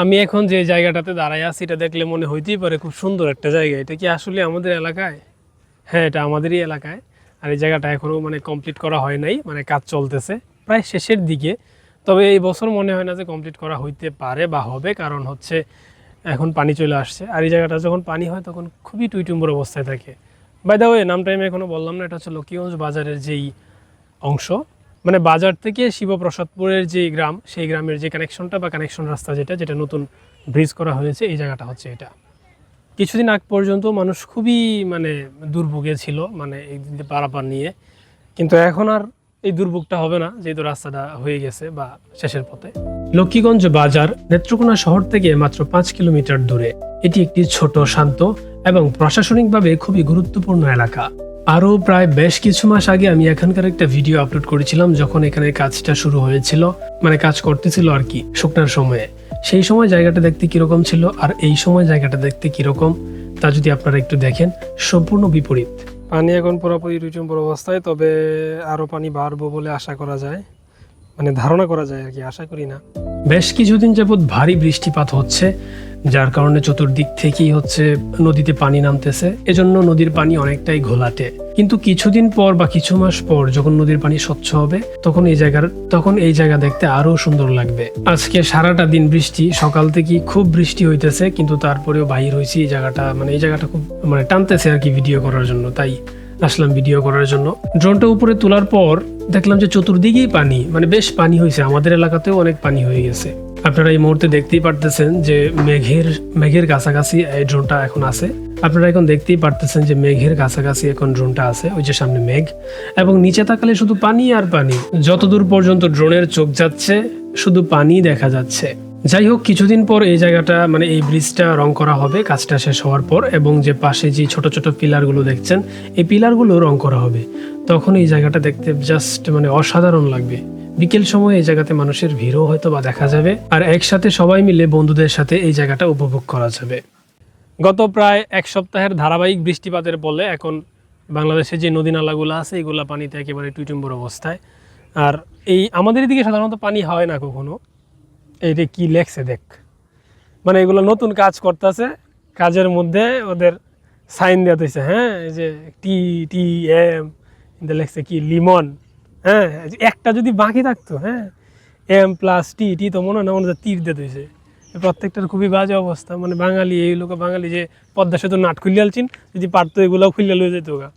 আমি এখন যে জায়গাটাতে দাঁড়াই আছি, এটা দেখলে মনে হইতেই পারে খুব সুন্দর একটা জায়গা। এটা কি আসলে আমাদের এলাকায়? হ্যাঁ এটা আমাদেরই এলাকায়। আর এই জায়গাটা এখনও মানে কমপ্লিট করা হয় নাই মানে কাজ চলতেছে প্রায় শেষের দিকে। তবে এই বছর মনে হয় না যে কমপ্লিট করা হইতে পারে বা হবে, কারণ হচ্ছে এখন পানি চলে আসছে। আর এই জায়গাটা যখন পানি হয়, তখন খুবই টুইটুম্বর অবস্থায় থাকে। বাই দা ওয়ে নামটা আমি এখনও বললাম না, এটা হচ্ছে লক্ষ্মীগঞ্জ বাজারের যেই অংশ মানে বাজার থেকে শিবপ্রসাদপুরের যে গ্রাম, সেই গ্রামের যে কানেকশনটা বা কানেকশন রাস্তা যেটা যেটা নতুন ব্রিজ করা হয়েছে, এই জায়গাটা হচ্ছে এটা। কিছুদিন আগ পর্যন্ত মানুষ খুবই মানে দুর্ভোগে ছিল মানে এই পারাপার নিয়ে। কিন্তু এখন আর এই দুর্ভোগটা হবে না, যেহেতু রাস্তাটা হয়ে গেছে বা শেষের পথে। লক্ষ্মীগঞ্জ বাজার নেত্রকোনা শহর থেকে মাত্র পাঁচ কিলোমিটার দূরে। এটি একটি ছোট, শান্ত এবং প্রশাসনিকভাবে খুবই গুরুত্বপূর্ণ এলাকা। আরও প্রায় বেশ কিছু মাস আগে আমি এখানকার একটা ভিডিও আপলোড করেছিলাম যখন এখানে কাজটা শুরু হয়েছিল মানে কাজ করতেছিল আর কি শুকনার সময়ে। সেই সময় জায়গাটা দেখতে কীরকম ছিল আর এই সময় জায়গাটা দেখতে কীরকম তা যদি আপনারা একটু দেখেন সম্পূর্ণ বিপরীত। পানি এখন পুরোপুরি রুচুম্বর অবস্থায় তবে আরও পানি বাড়বো বলে আশা করা যায় মানে ধারণা করা যায় আর কি আশা করি না। বেশ কিছুদিন যাবৎ ভারী বৃষ্টিপাত হচ্ছে যার কারণে চতুর্দিক থেকেই হচ্ছে নদীতে পানি নামতেছে। এজন্য নদীর পানি অনেকটাই ঘোলাটে। কিন্তু কিছুদিন পর বা কিছু মাস পর যখন নদীর পানি স্বচ্ছ হবে, তখন এই জায়গার, তখন এই জায়গা দেখতে আরও সুন্দর লাগবে। আজকে সারাটা দিন বৃষ্টি, সকাল থেকে খুব বৃষ্টি হইতেছে, কিন্তু তারপরেও বাহির হয়েছি এই জায়গাটা মানে এই জায়গাটা খুব মানে টানতেছে আর কি ভিডিও করার জন্য। তাই আসলাম ভিডিও করার জন্য। ড্রোনটা উপরে তোলার পর দেখলাম যে চতুর্দিকেই পানি মানে বেশ পানি হয়েছে আমাদের এলাকাতেও অনেক পানি হয়ে গেছে। আপনারা এই মুহূর্তে দেখতেই পারতেছেন যে মেঘের মেঘের কাছাকাছি এই ড্রোনটা এখন আছে। আপনারা এখন দেখতেই পারতেছেন যে মেঘের কাছাকাছি এখন ড্রোনটা আছে, ওই যে সামনে মেঘ। এবং নিচে তাকালে শুধু পানি আর পানি। যতদূর পর্যন্ত ড্রোনের চোখ যাচ্ছে, শুধু পানি দেখা যাচ্ছে। যাই হোক, কিছুদিন পর এই জায়গাটা মানে এই ব্রিজটা রং করা হবে, কাজটা শেষ হওয়ার পর। এবং যে পাশে যে ছোট ছোট পিলারগুলো দেখছেন, এই পিলারগুলো রং করা হবে। তখন এই জায়গাটা দেখতে জাস্ট মানে অসাধারণ লাগবে। বিকেল সময় এই জায়গাতে মানুষের ভিড়ও হয়তো বা দেখা যাবে, আর একসাথে সবাই মিলে বন্ধুদের সাথে এই জায়গাটা উপভোগ করা যাবে। গত প্রায় এক সপ্তাহের ধারাবাহিক বৃষ্টিপাতের বলে এখন বাংলাদেশে যে নদী নালাগুলো আছে, এগুলো পানিতে একেবারে টুইটুম্বর অবস্থায়। আর এই আমাদের এদিকে সাধারণত পানি হয় না কখনো। এইটা কি লেখছে দেখ। মানে এগুলো নতুন কাজ করতেছে, কাজের মধ্যে ওদের সাইন দেওয়া দিয়েছে হ্যাঁ? এই যে টি টি, এম লেখছে কি, লিমন। হ্যাঁ একটা যদি বাকি থাকতো হ্যাঁ? এম প্লাস টি টি তো মনে হয় না মনে হয় তীর দিয়ে দিয়েছে প্রত্যেকটার খুবই বাজে অবস্থা। মানে বাঙালি এই লোক বাঙালি যে পদ্মা সেতু নাট খুলিয়ে আলছিন যদি পারতো এগুলোও খুলিয়ে লয়ে যেত গা।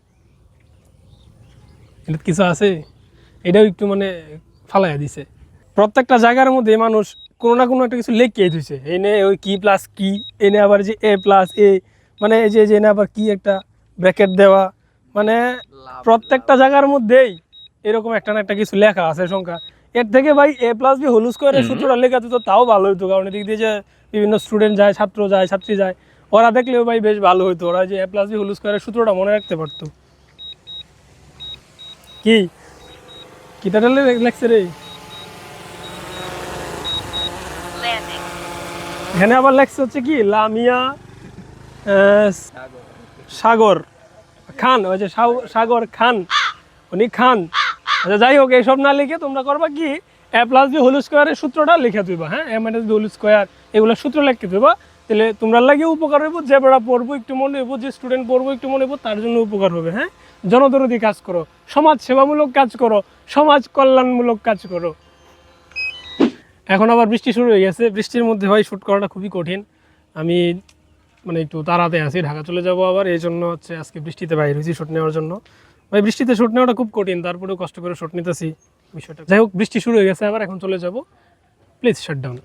এটা কিছু আছে? এটাও একটু মানে ফালাইয়া দিছে। প্রত্যেকটা জায়গার মধ্যে মানুষ কোনো না কোনো একটা কিছু লেখিয়ে দিছে এনে ওই কি প্লাস কি এনে আবার যে এ প্লাস এ মানে এই যে যে এনে আবার কি একটা ব্র্যাকেট দেওয়া। মানে প্রত্যেকটা জায়গার মধ্যেই এরকম একটা না একটা কিছু লেখা আছে সংখ্যা। এর থেকে ভাই এ প্লাস বি হলুস করে সূত্রটা লেখা তো তাও ভালো হতো কারণ এদিক দিয়ে যে বিভিন্ন স্টুডেন্ট যায় ছাত্র যায় ছাত্রী যায় ওরা দেখলেও ভাই বেশ ভালো হতো ওরা যে এ প্লাস বি হলুস করে সূত্রটা মনে রাখতে পারতো। কি? কিটা লেখছে রে? এখানে আবার লেখছে হচ্ছে কি? লামিয়া আহ, সাগর। খান ওই যে সাগর খান। উনি খান। আচ্ছা যাই হোক এইসব না লিখে তোমরা করবা কি? এ প্লাস বি হোল স্কোয়ারের সূত্রটা লিখে তুইবা হ্যাঁ? A minus B whole square এগুলো সূত্র লিখতে তুইবা তাহলে তোমরা লাগে উপকার হইব, যে বেড়া পড়ব একটু মনে হইব, যে স্টুডেন্ট পড়ব একটু মনে হইব, তার জন্য উপকার হবে হ্যাঁ? জনদরদি কাজ করো, সমাজ সেবামূলক কাজ করো, সমাজ কল্যাণমূলক কাজ করো। এখন আবার বৃষ্টি শুরু হয়ে গেছে, বৃষ্টির মধ্যে ভাই শ্যুট করাটা খুবই কঠিন। আমি মানে একটু তাড়াতে আছি, ঢাকা চলে যাব আবার, এই জন্য হচ্ছে আজকে বৃষ্টিতে বাইরে হয়েছি শ্যুট নেওয়ার জন্য। ভাই, বৃষ্টিতে শ্যুট নেওয়াটা খুব কঠিন, তারপরেও কষ্ট করে শ্যুট নিতেছি বিষয়টা। যাই হোক, বৃষ্টি শুরু হয়ে গেছে, আবার এখন চলে যাব। Please shut down